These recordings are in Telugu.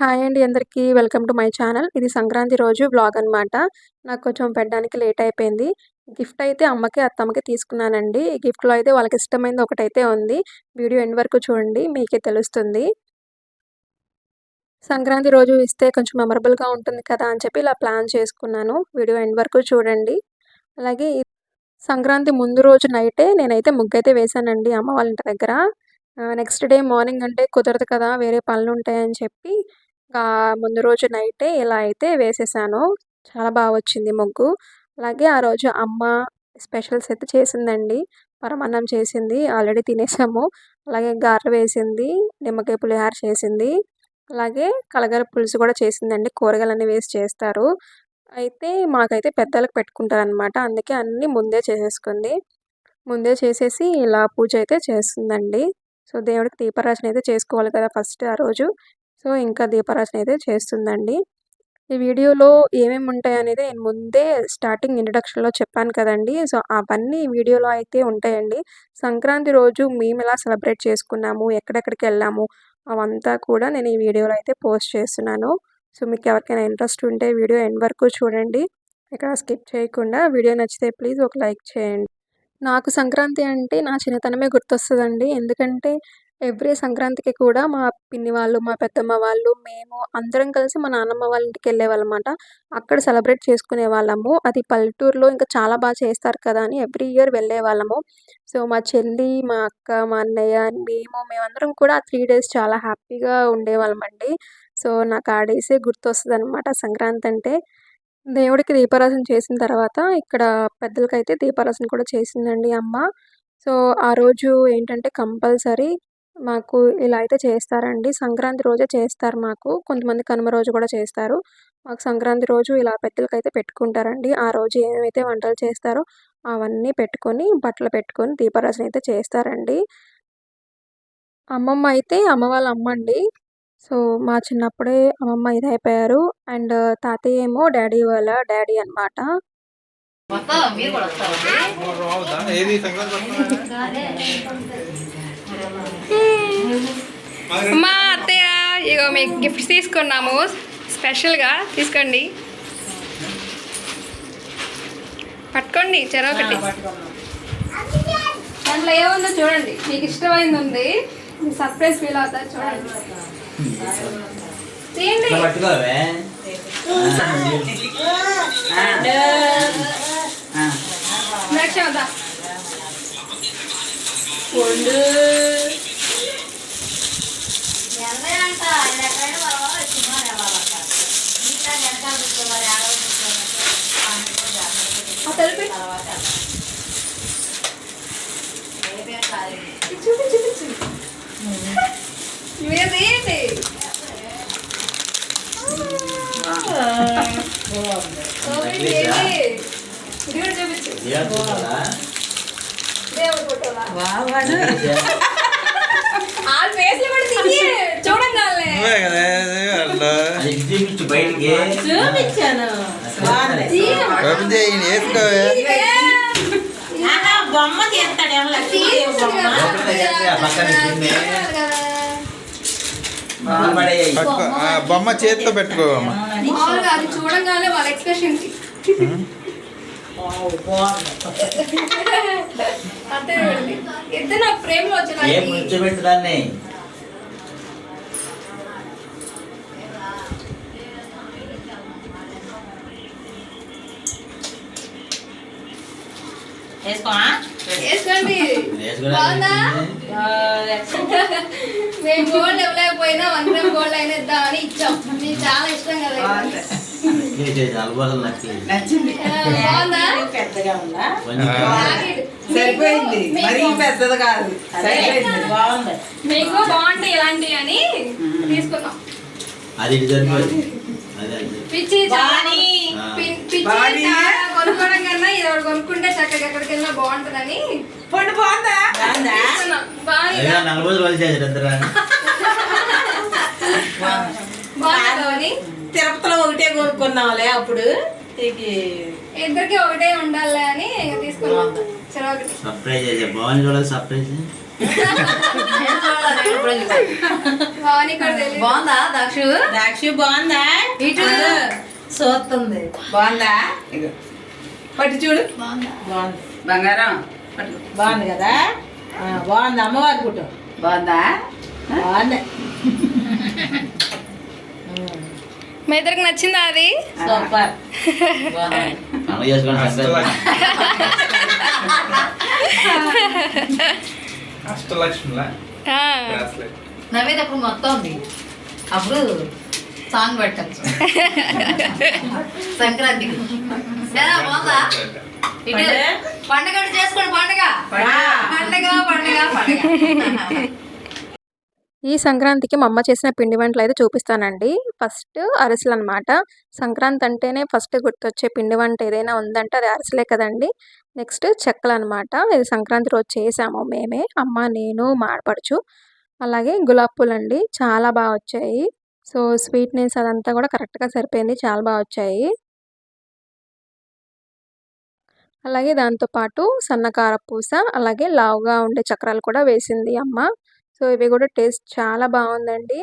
హాయ్ అండి అందరికీ. Welcome to my channel. ఇది సంక్రాంతి రోజు బ్లాగ్ అనమాట నాకు కొంచెం పెట్టడానికి లేట్ అయిపోయింది. గిఫ్ట్ అయితే అమ్మకి అత్తమ్మకి తీసుకున్నానండి. ఈ గిఫ్ట్లో అయితే వాళ్ళకి ఇష్టమైనది ఒకటైతే ఉంది. వీడియో ఎండ్ వరకు చూడండి మీకే తెలుస్తుంది. సంక్రాంతి రోజు ఇస్తే కొంచెం మెమరబుల్గా ఉంటుంది కదా అని చెప్పి ఇలా ప్లాన్ చేసుకున్నాను. వీడియో ఎండ్ వరకు చూడండి. అలాగే సంక్రాంతి ముందు రోజు నైటే నేనైతే ముగ్గు అయితే వేశానండి అమ్మ వాళ్ళ ఇంటి దగ్గర. నెక్స్ట్ డే మార్నింగ్ అంటే కుదరదు కదా వేరే పనులు ఉంటాయని చెప్పి ముందు రోజు నైటే ఇలా అయితే వేసేసాను. చాలా బాగా వచ్చింది ముగ్గు. అలాగే ఆ రోజు అమ్మ స్పెషల్స్ అయితే చేసిందండి. పరమాన్నం చేసింది ఆల్రెడీ తినేసాము. అలాగే గారెలు వేసింది నిమ్మకాయ పులిహార చేసింది. అలాగే కలగర పులుసు కూడా చేసిందండి. కూరగాయలన్నీ వేసి చేస్తారు. అయితే మాకైతే పెద్దలకు పెట్టుకుంటారనమాట అందుకే అన్నీ ముందే చేసేసుకుంది. ముందే చేసేసి ఇలా పూజ అయితే చేస్తుందండి. సో దేవుడికి దీపారాజన అయితే చేసుకోవాలి కదా ఫస్ట్ ఆ రోజు. సో ఇంకా దీపారాజన అయితే చేస్తుందండి. ఈ వీడియోలో ఏమేమి ఉంటాయి అనేది నేను ముందే స్టార్టింగ్ ఇంట్రడక్షన్లో చెప్పాను కదండి. సో అవన్నీ వీడియోలో అయితే ఉంటాయండి. సంక్రాంతి రోజు మేము ఎలా సెలబ్రేట్ చేసుకున్నాము ఎక్కడెక్కడికి వెళ్ళాము అవంతా కూడా నేను ఈ వీడియోలో అయితే పోస్ట్ చేస్తున్నాను. సో మీకు ఎవరికైనా ఇంట్రెస్ట్ ఉంటే వీడియో ఎండ్ వరకు చూడండి. ఇక్కడ స్కిప్ చేయకుండా వీడియో నచ్చితే ప్లీజ్ ఒక లైక్ చేయండి. నాకు సంక్రాంతి అంటే నా చిన్నతనమే గుర్తొస్తుందండి. ఎందుకంటే ఎవ్రీ సంక్రాంతికి కూడా మా పిన్ని వాళ్ళు మా పెద్దమ్మ వాళ్ళు మేము అందరం కలిసి మా నాన్నమ్మ వాళ్ళ ఇంటికి వెళ్ళేవాళ్ళమాట. అక్కడ సెలబ్రేట్ చేసుకునే వాళ్ళము. అది పల్లెటూరులో ఇంకా చాలా బాగా చేస్తారు కదా అని ఎవ్రీ ఇయర్ వెళ్ళే వాళ్ళము సో మా చెల్లి మా అక్క మా అన్నయ్య మేము మేమందరం కూడా త్రీ డేస్ చాలా హ్యాపీగా ఉండేవాళ్ళమండి. సో నాకు ఆడేసే గుర్తొస్తుంది అనమాట సంక్రాంతి అంటే. దేవుడికి దీపారాసన చేసిన తర్వాత ఇక్కడ పెద్దలకైతే దీపారాసన కూడా చేసిందండి అమ్మ. సో ఆ రోజు ఏంటంటే కంపల్సరీ మాకు ఇలా అయితే చేస్తారండి. సంక్రాంతి రోజే చేస్తారు మాకు. కొంతమంది కనుమ రోజు కూడా చేస్తారు. మాకు సంక్రాంతి రోజు ఇలా పెద్దలకైతే పెట్టుకుంటారండి. ఆ రోజు ఏమైతే వంటలు చేస్తారో అవన్నీ పెట్టుకొని బట్టలు పెట్టుకొని దీపారాజన అయితే చేస్తారండి. అమ్మమ్మ అయితే అమ్మ వాళ్ళ అమ్మ అండి. సో మా చిన్నప్పుడే అమ్మమ్మ ఇది అయిపోయారు. అండ్ తాతయ్య ఏమో డాడీ వాళ్ళ డాడీ అనమాట మా అత్తయ్య ఇగో మీకు గిఫ్ట్స్ తీసుకున్నాము. స్పెషల్గా తీసుకోండి. పట్టుకోండి చెరొకటి దాంట్లో ఏముందో చూడండి. మీకు ఇష్టమైంది ఉంది సర్ప్రైజ్ ఫీల్ అవుతారు చూడండి. తీయండి బొమ్మ. తీస్తాడేమో లక్ష్మీదేవి బొమ్మ బొమ్మ చేతితో పెట్టుకో అమ్మ ఏమోనని. మామూలుగా అది చూడంగానే వాళ్ళ ఎక్స్ప్రెషన్ ఏం వచ్చిన కూర్చోబెట్టు దాన్ని? వేసుకోమా? వేసుకోండి. వేసుకురా. బాగుందా? మేము గోల్డ్ ఇవ్వలేకపోయినా వన్ గ్రామ్ గోల్డ్ అయినా ఇద్దామని ఇచ్చాం. మీకు చాలా ఇష్టం కదా పెద్దగా ఉందా. సరిపోయింది. మరీ పెద్దది కాదు. సరిపోయింది. బాగుంది. మీకు బాగుంటాయి ఇలాంటివి అని తీసుకున్నాం. అది సరిపోయింది. పిచ్చి పిచ్చి కొనుక్కోవడం కన్నా ఇది ఒకటి కొనుక్కుంటే చక్కగా ఎక్కడికి వెళ్ళినా బాగుంటుందని పండు బాగుందా? బాగుందా. నలభై రోజులు చేశారు కొనుక్కున్నాంలే అప్పుడు? ఇద్దరికి ఒకటే ఉండాలి అని తీసుకున్నాం. సర్ప్రైజ్. భవానీ కూడా బాగుందా దాక్షు? దాక్షి బాగుందా? ఇటు. చూస్తుంది బాగుందా? పట్టు చూడు. బాగుందా? బంగారం. బాగుంది కదా? బాగుంది అమ్మవారి ఫోటో? బాగుందా? బాగుంది. మీ ఇద్దరికి నచ్చిందా అది? సూపర్. సంక్రాంతి. నవ్వేటప్పుడు మొత్తం ఉంది. అప్పుడు సాంగ్ పెట్టచ్చు సంక్రాంతికి ఎలా బాగుందా? ఇటు పండగ? చేసుకోండి పండగ. పండగ పండగ పండగ. ఈ సంక్రాంతికి మా అమ్మ చేసిన పిండి వంటలు అయితే చూపిస్తానండి. ఫస్ట్ అరిసెలు అనమాట సంక్రాంతి అంటేనే ఫస్ట్ గుర్తొచ్చే పిండి వంట ఏదైనా ఉందంటే అది అరిసెలే కదండి. నెక్స్ట్ చెక్కలు అనమాట ఇది సంక్రాంతి రోజు చేసాము మేమే. అమ్మ నేను మాడపడుచు అలాగే గులాబ్ పూలు అండి చాలా బాగా వచ్చాయి. సో స్వీట్నెస్ అదంతా కూడా కరెక్ట్గా సరిపోయింది. చాలా బాగా వచ్చాయి. అలాగే దాంతోపాటు సన్నకార పూస అలాగే లావుగా ఉండే చక్రాలు కూడా వేసింది అమ్మ. సో ఇవి కూడా టేస్ట్ చాలా బాగుందండి.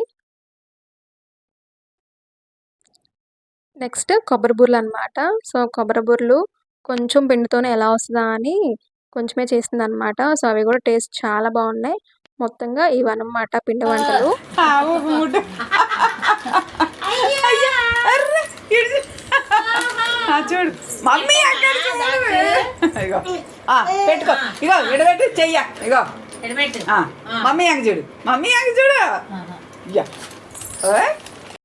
నెక్స్ట్ కొబ్బరి బూరలు అనమాట సో కొబ్బరి బూరలు కొంచెం పిండితోనే ఎలా వస్తుందా అని కొంచెమే చేసింది అనమాట సో అవి కూడా టేస్ట్ చాలా బాగున్నాయి. మొత్తంగా ఇవన్నమాట పిండి వంటలు. చూడు. మమ్మీ పెట్టుకో. ఇగో విడబెట్టి చెయ్య. ఇగో. ఎడబెట్టు ఆ, మమ్మీ అంగ చూడు మమ్మీ అంగ చూడు ఇయ్య. ఓయ్.